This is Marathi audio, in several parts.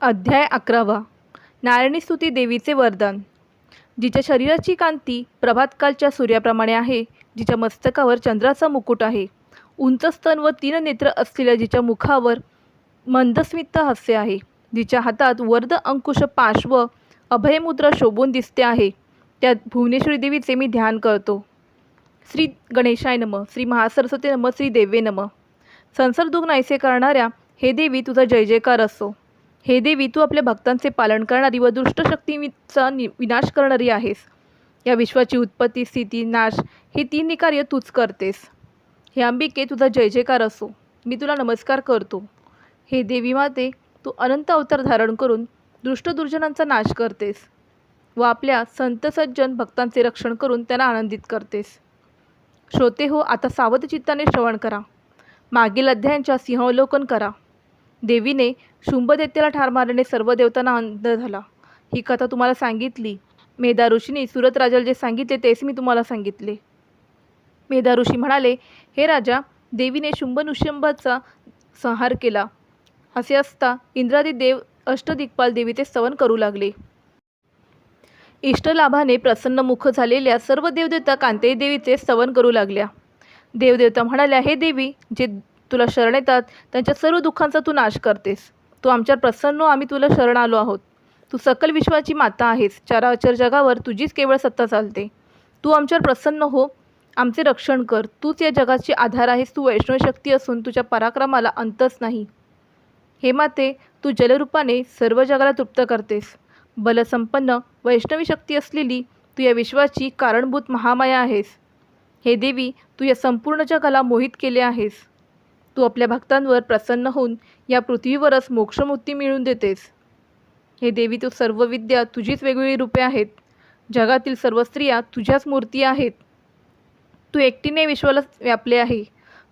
अध्याय अकरावा. नारायणी स्तुती देवीचे वरदान. जिच्या शरीराची कांती प्रभातकालच्या सूर्याप्रमाणे आहे जिच्या मस्तकावर चंद्राचा मुकुट आहे. उंच स्तन व तीन नेत्र असलेल्या जिच्या मुखावर मंदस्मित हास्य आहे. जिच्या हातात वर्द अंकुश पाश्व अभयमुद्रा शोभून दिसते आहे. त्यात भुवनेश्वरी देवीचे मी ध्यान करतो. श्री गणेशाय नम. श्री महासरस्वती नम. श्री देवे नम. संसार नाहीसे करणाऱ्या हे देवी तुझा जय जयकार असो. हे देवी तू आपल्या भक्तांचे पालन करणारी व दुष्टशक्तीचा नि विनाश करणारी आहेस. या विश्वाची उत्पत्ती स्थिती नाश हे तिन्ही कार्य तूच करतेस. हे अंबिके तुझा जय जयकार असो. मी तुला नमस्कार करतो. हे देवी माते तू अनंत अवतार धारण करून दुष्ट दुर्जनांचा नाश करतेस व आपल्या संत सज्जन भक्तांचे रक्षण करून त्यांना आनंदित करतेस. श्रोते हो आता सावध चित्ताने श्रवण करा. मागील अध्यायांच्या सिंहावलोकन करा. देवीने शुंभदैत्याला ठार मारल्याने सर्व देवतांना आनंद झाला. ही कथा तुम्हाला सांगितली. मेधा ऋषीने सुरत राजाला जे सांगितले तेच मी तुम्हाला सांगितले. मेधा ऋषी म्हणाले हे राजा देवीने शुंभनुशंभाचा संहार केला. असे असता इंद्रादी देव अष्टदिक्पाल देवीचे स्तवन करू लागले. इष्टलाभाने प्रसन्नमुख झालेल्या सर्व देवदेवता कांतेय देवीचे स्तवन करू लागल्या. देवदेवता म्हणाल्या हे देवी जे तुला शरण येतात त्यांच्या सर्व दुःखांचा तू नाश करतेस. तू आमच्यावर प्रसन्न हो, आम्ही तुला शरण आलो आहोत. तू सकल विश्वाची माता आहेस. चराचर जगावर तुझीच केवळ सत्ता चालते. तू आमच्यावर प्रसन्न हो आमचे रक्षण कर. तूच या जगाची आधार आहेस. तू वैष्णव शक्ती असून तुझ्या पराक्रमाला अंतच नाही. हे माते तू जलरूपाने सर्व जगाला तृप्त करतेस. बलसंपन्न वैष्णवी शक्ती असलेली तू या विश्वाची कारणभूत महामाया आहेस. हे देवी तू या संपूर्ण जगाला मोहित केले आहेस. तू आपल्या भक्तांवर प्रसन्न होऊन या पृथ्वीवरच मोक्षमुक्ती मिळवून देतेस. हे देवी तू सर्व विद्या तुझीच वेगवेगळी रूपे आहेत. जगातील सर्व स्त्रिया तुझ्याच मूर्ती आहेत. तू एकटीने विश्वाला व्यापले आहे.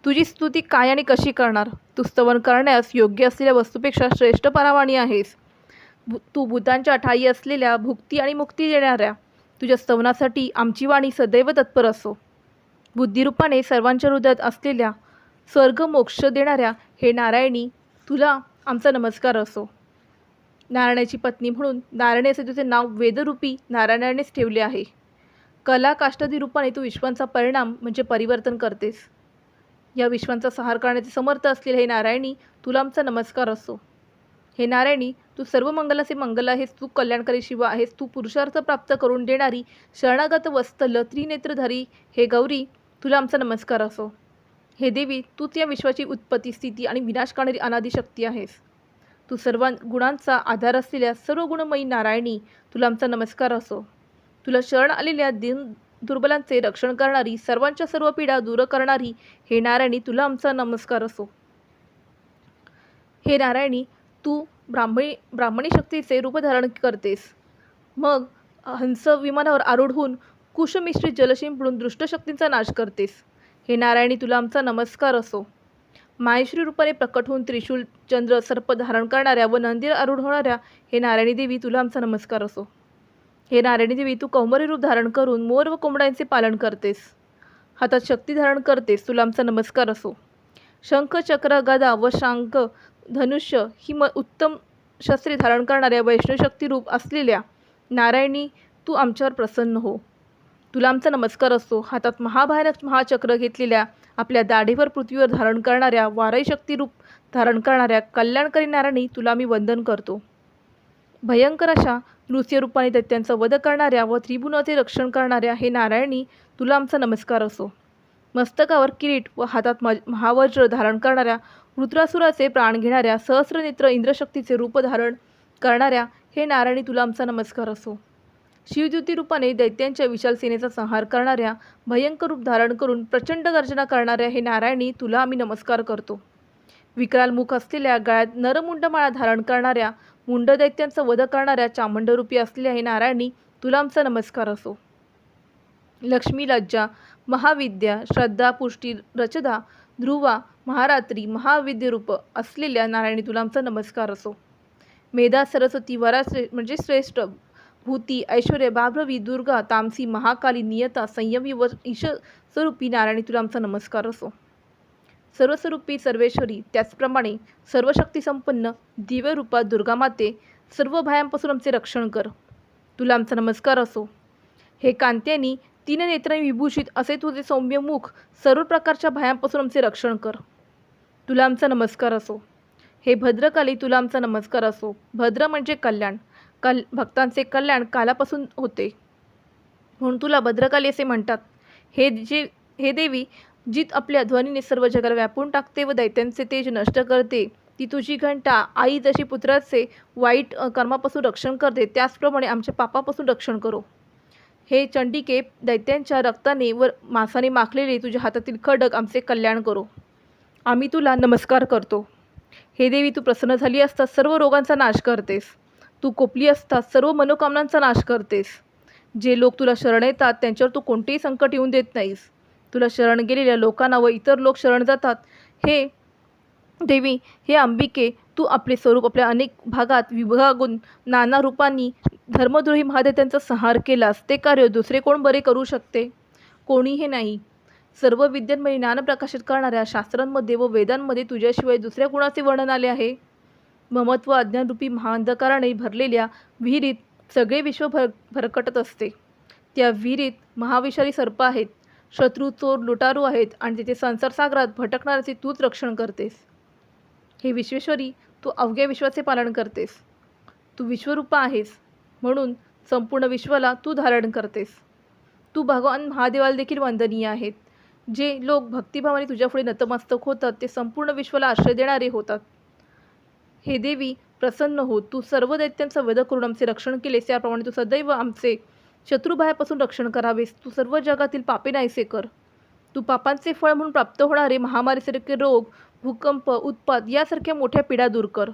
तुझी स्तुती काय आणि कशी करणार? तू स्तवन करण्यास योग्य असलेल्या वस्तूपेक्षा श्रेष्ठ परावाणी आहेस. भू तू भूतांच्या ठाई असलेल्या भुक्ती आणि मुक्ती देणाऱ्या. तुझ्या स्तवनासाठी आमची वाणी सदैव तत्पर असो. बुद्धिरूपाने सर्वांच्या हृदयात असलेल्या स्वर्ग मोक्ष देणाऱ्या हे नारायणी तुला आमचा नमस्कार असो. नारायणाची पत्नी म्हणून नारायण असे तुझे नाव वेदरूपी नारायणानेच ठेवले आहे. कला काष्टादी रूपाने तू विश्वांचा परिणाम म्हणजे परिवर्तन करतेस. या विश्वांचा सहार करण्याचे समर्थ असलेले हे नारायणी तुला आमचा नमस्कार असो. हे नारायणी तू सर्व मंगलाचे मंगल आहेस तू कल्याणकारी शिवा आहेस तू पुरुषार्थ प्राप्त करून देणारी शरणागत वस्तल त्रिनेत्रधारी हे गौरी तुला आमचा नमस्कार असो. हे देवी तूच या विश्वाची उत्पत्ती स्थिती आणि विनाश करणारी अनादी शक्ती आहेस. तू सर्व गुणांचा आधार असलेल्या सर्व गुणमयी नारायणी तुला आमचा नमस्कार असो. तुला शरण आलेल्या दिन दुर्बलांचे रक्षण करणारी सर्वांच्या सर्व पीडा दूर करणारी हे नारायणी तुला आमचा नमस्कार असो. हे नारायणी तू ब्राह्मणी ब्राह्मणी शक्तीचे रूप धारण करतेस. मग हंस विमानावर आरूढ होऊन कुशमिश्रित जलशिंपडून दृष्टशक्तींचा नाश करतेस. हे नारायणी तुला आमचा नमस्कार असो. माहेश्री रूपाने प्रकट होऊन त्रिशूल चंद्र सर्प धारण करणाऱ्या व नंदीर आरूढ होणाऱ्या हे नारायणी देवी तुला आमचा नमस्कार असो. हे नारायणी देवी तू कौमरी रूप धारण करून मोर व कोंबड्यांचे पालन करतेस. हातात शक्ती धारण करतेस तुला आमचा नमस्कार असो. शंख चक्र गदा व शांख धनुष्य ही म उत्तम शस्त्रे धारण करणाऱ्या वैष्णव शक्ती रूप असलेल्या नारायणी तू आमच्यावर प्रसन्न हो. तुला आमचा नमस्कार असतो. हातात महाभयानक महाचक्र घेतलेल्या आपल्या दाढीवर पृथ्वीवर धारण करणाऱ्या वाराई शक्तीरूप धारण करणाऱ्या कल्याणकारी नारायणी तुला मी वंदन करतो. भयंकर अशा नृत्यरूपाने दैत्यांचा वध करणाऱ्या व त्रिभुवनाचे रक्षण करणाऱ्या हे नारायणी तुला आमचा नमस्कार असो. मस्तकावर किरीट व हातात म महावज्र धारण करणाऱ्या रुद्रासुराचे प्राण घेणाऱ्या सहस्रनेत्र इंद्रशक्तीचे रूप धारण करणाऱ्या हे नारायणी तुला आमचा नमस्कार असो. शिवज्योती रूपाने दैत्यांच्या विशाल सेनेचा संहार करणाऱ्या भयंकर रूप धारण करून प्रचंड गर्जना करणाऱ्या हे नारायणी तुला आम्ही नमस्कार करतो. विकराल मुख असलेल्या गळ्यात नरमुंडमाळा धारण करणाऱ्या मुंड दैत्यांचा वध करणाऱ्या चामुंडरूपी असलेल्या हे नारायणी तुला आमचा नमस्कार असो. लक्ष्मी लज्जा महाविद्या श्रद्धा पुष्टी रचदा ध्रुवा महारात्री महाविद्यरूप असलेल्या नारायणी तुला आमचा नमस्कार असो. मेधा सरस्वती वरा श्रे म्हणजे श्रेष्ठ भूती ऐश्वर्य बाभ्रवी दुर्गा तामसी महाकाली नियता संयमी व ईश स्वरूपी नारायणी तुला आमचा नमस्कार असो. सर्वस्वरूपी सर्वेश्वरी त्याचप्रमाणे सर्वशक्तिसंपन्न दिव्यरूपात दुर्गामाते सर्व भयांपासून आमचे रक्षण कर. तुला आमचा नमस्कार असो. हे कांत्यानी तीन नेत्रांनी विभूषित असे तुझे सौम्य मुख सर्व प्रकारच्या भयांपासून आमचे रक्षण कर. तुला आमचा नमस्कार असो. हे भद्रकाली तुला आमचा नमस्कार असो. भद्र म्हणजे कल्याण. कल भक्तांचे कल्याण कालापासून होते. म्हणून तुला भद्रकाली असे म्हणतात हे जे हे देवी जीत आपल्या ध्वनीने सर्व जगाला व्यापून टाकते व दैत्यांचे तेज नष्ट करते. ती तुझी घंटा आई जशी पुत्राचे वाईट कर्मापासून रक्षण करते त्याचप्रमाणे आमच्या पापापासून रक्षण करो. हे चंडिके दैत्यांच्या रक्ताने व मांसाने माखलेले तुझ्या हातातील खडक आमचे कल्याण करो. आम्ही तुला नमस्कार करतो. हे देवी तू प्रसन्न झाली असता सर्व रोगांचा नाश करतेस. तू कोपली असता सर्व मनोकामनांचा नाश करतेस. जे लोक तुला शरण येतात त्यांच्यावर तू कोणतेही संकट येऊन देत नाहीस. तुला शरण गेलेल्या लोकांना व इतर लोक शरण जातात. हे देवी हे अंबिके तू आपले स्वरूप आपल्या अनेक भागात विभागून नाना रूपांनी धर्मद्रोही महादेत्यांचा संहार केलास. ते कार्य दुसरे कोण बरे करू शकते? कोणी हे नाही. सर्व विद्यांमध्ये म्हणजे ज्ञान प्रकाशित करणाऱ्या शास्त्रांमध्ये व वेदांमध्ये तुझ्याशिवाय दुसऱ्या गुणाचे वर्णन आले आहे? ममत्व अज्ञानरूपी महाअंधकाराने भरलेल्या विहिरीत सगळे विश्व भर भरकटत असते. त्या विहिरीत महाविषारी सर्प आहेत शत्रू चोर लुटारू आहेत आणि तिथे संसारसागरात भटकणाऱ्याचे तूच रक्षण करतेस. हे विश्वेश्वरी तू अवघ्या विश्वाचे पालन करतेस. तू विश्वरूपा आहेस म्हणून संपूर्ण विश्वाला तू धारण करतेस. तू भगवान महादेवाला देखील वंदनीय आहेत. जे लोक भक्तिभावाने तुझ्यापुढे नतमस्तक होतात ते संपूर्ण विश्वाला आश्रय देणारे होतात. हे देवी प्रसन्न हो. तू सर्व दैत्यांचा वध करून आमचे रक्षण केलेस. याप्रमाणे तू सदैव आमचे शत्रुभायापासून रक्षण करावेस. तू सर्व जगातील पापे नाहीसे कर. तू पापांचे फळ म्हणून प्राप्त होणारे महामारीसारखे रोग भूकंप उत्पात यासारख्या मोठ्या पिढ्या दूर कर.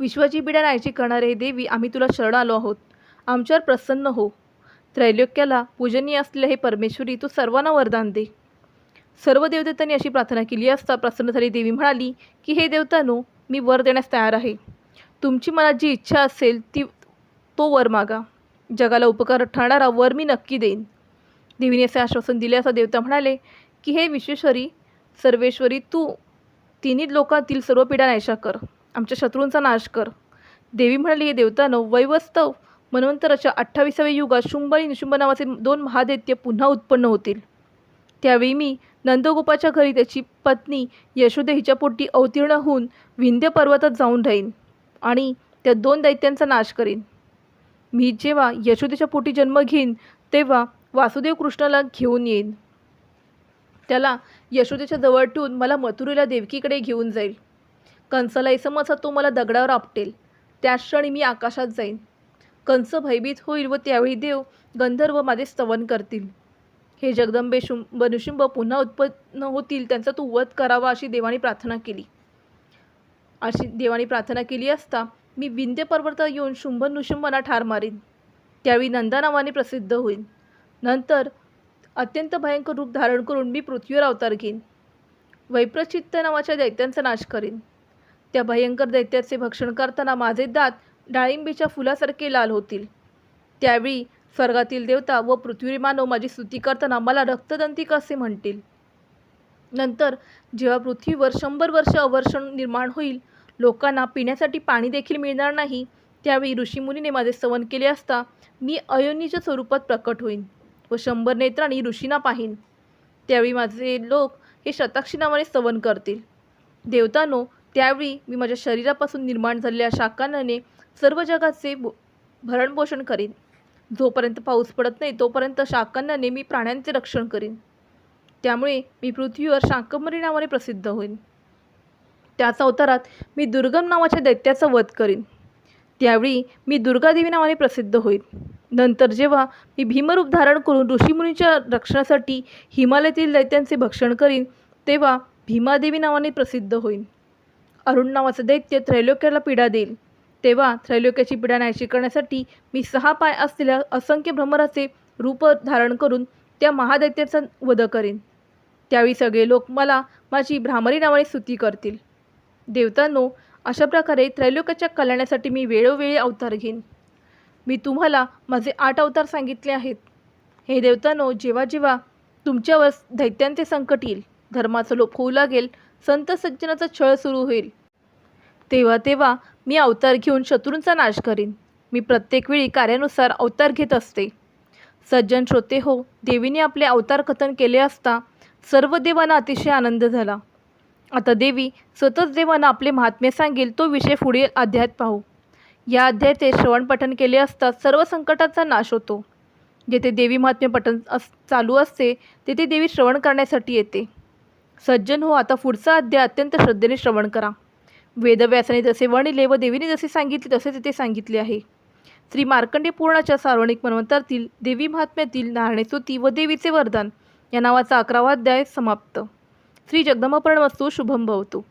विश्वाची पिढ्या नाहीची करणारे हे देवी आम्ही तुला शरण आलो आहोत. आमच्यावर प्रसन्न हो. त्रैलोक्याला पूजनीय असलेले हे परमेश्वरी तू सर्वांना वरदान दे. सर्व देवदेवतांनी अशी प्रार्थना केली असता प्रसन्न झाली. देवी म्हणाली की हे देवतानो मी वर देण्यास तयार आहे. तुमची मनात जी इच्छा असेल ती तो वर मागा. जगाला उपकार ठरणारा वर मी नक्की देईन. देवीने असे आश्वासन दिले असं देवता म्हणाले की हे विश्वेश्वरी सर्वेश्वरी तू तिन्ही लोकांतील सर्व पिढ्या नायशा कर. आमच्या शत्रूंचा नाश कर. देवी म्हणाली हे देवतानं वैवस्तव मनवंतराच्या अठ्ठावीसाव्या युगात शुंभ आणि निशुंभ नावाचे दोन महादैत्य पुन्हा उत्पन्न होतील. त्यावेळी मी नंदगोपाच्या घरी त्याची पत्नी यशोदे हिच्या पोटी अवतीर्ण होऊन विंध्य पर्वतात जाऊन राहीन आणि त्या दोन दैत्यांचा नाश करीन. मी जेव्हा यशोदेच्या पोटी जन्म घेईन तेव्हा वासुदेव कृष्णाला घेऊन येईन. त्याला यशोदेच्या जवळ ठेवून मला मथुरेला देवकीकडे घेऊन जाईल. कंसाला इसमाचा तो मला दगडावर आपटेल. त्याच क्षणी मी आकाशात जाईन. कंस भयभीत होईल व त्यावेळी देव गंधर्व माझे स्तवन करतील. हे जगदंबे शुंभ निशुंभ पुन्हा उत्पन्न होतील त्यांचा तू वध करावा अशी देवानी प्रार्थना केली. अशी देवानी प्रार्थना केली असता मी विंध्य पर्वत येऊन शुंभ निशुंभना ठार मारीन. त्यावेळी नंदा नावाने प्रसिद्ध होईल नंतर अत्यंत भयंकर रूप धारण करून मी पृथ्वीवर अवतार घेईन. वैप्रचित्त नावाच्या दैत्यांचा नाश करीन. त्या भयंकर दैत्याचे भक्षण करताना माझे दात डाळिंबीच्या फुलासारखे लाल होतील. त्यावेळी स्वर्गातील देवता व पृथ्वी मानव माझी स्तुती करताना मला रक्तदंतिक असे म्हणतील? नंतर जेव्हा पृथ्वीवर शंभर वर्ष अवर्षण निर्माण होईल लोकांना पिण्यासाठी पाणी देखील मिळणार नाही त्यावेळी ऋषीमुनीने माझे सवन केले असता मी अयोनीच्या स्वरूपात प्रकट होईन व शंभर नेत्रांनी ऋषींना पाहीन. त्यावेळी माझे लोक हे शताक्षी नावाने सवन करतील. देवतानो त्यावेळी मी माझ्या शरीरापासून निर्माण झालेल्या शाकानाने सर्व जगाचे भो- भरणपोषण करीन. जोपर्यंत पाऊस पडत नाही तोपर्यंत शाकांनाने मी प्राण्यांचे रक्षण करीन. त्यामुळे मी पृथ्वीवर शाकंभरी नावाने प्रसिद्ध होईन. त्याच अवतारात मी दुर्गम नावाच्या दैत्याचा वध करीन. त्यावेळी मी दुर्गादेवी नावाने प्रसिद्ध होईन. नंतर जेव्हा मी भीमरूप धारण करून ऋषीमुनीच्या रक्षणासाठी हिमालयातील दैत्यांचे भक्षण करीन तेव्हा भीमादेवी नावाने प्रसिद्ध होईन. अरुण नावाचं दैत्य त्रैलोक्याला पीडा देईल. तेव्हा त्रैलोक्याची पीडा नाहीशी करण्यासाठी मी सहा पाय असलेल्या असंख्य भ्रमराचे रूप धारण करून त्या महादैत्याचा वध करेन. त्यावेळी सगळे लोक मला माझी भ्रामरी नावाने स्तुती करतील. देवतांनो अशा प्रकारे त्रैलोक्याच्या कल्याणासाठी मी वेळोवेळी अवतार घेईन. मी तुम्हाला माझे आठ अवतार सांगितले आहेत. हे देवतांनो जेव्हा जेव्हा तुमच्यावर दैत्यांचे संकट येईल धर्माचा लोप होऊ लागेल संत सज्जनाचा छळ सुरू होईल. तेव्हा तेव्हा मी अवतार घेऊन शत्रूंचा नाश करीन. मी प्रत्येक वेळी कार्यानुसार अवतार घेत असते. सज्जन श्रोते हो देवीने आपले अवतार कथन केले असता सर्व देवांना अतिशय आनंद झाला. आता देवी स्वतःच देवांना आपले महात्म्य सांगेल तो विषय पुढील अध्यायात पाहू. या अध्यायाचे श्रवण पठण केले असता सर्व संकटाचा नाश होतो. जेथे देवी महात्म्य पठण अस चालू असते तेथे देवी श्रवण करण्यासाठी येते. सज्जन हो आता पुढचा अध्याय अत्यंत श्रद्धेने श्रवण करा. वेदव्यासाने जसे वर्णिले व देवीने जसे सांगितले तसे तिथे सांगितले आहे. श्री मार्कंडे पूर्णाच्या सार्वणिक मनवंतरातील देवी महात्म्यातील नारायणस्तुती व देवीचे वरदान या नावाचा अकरावा अध्याय समाप्त. श्री जगदंबापर्ण वस्तू शुभम भवतो.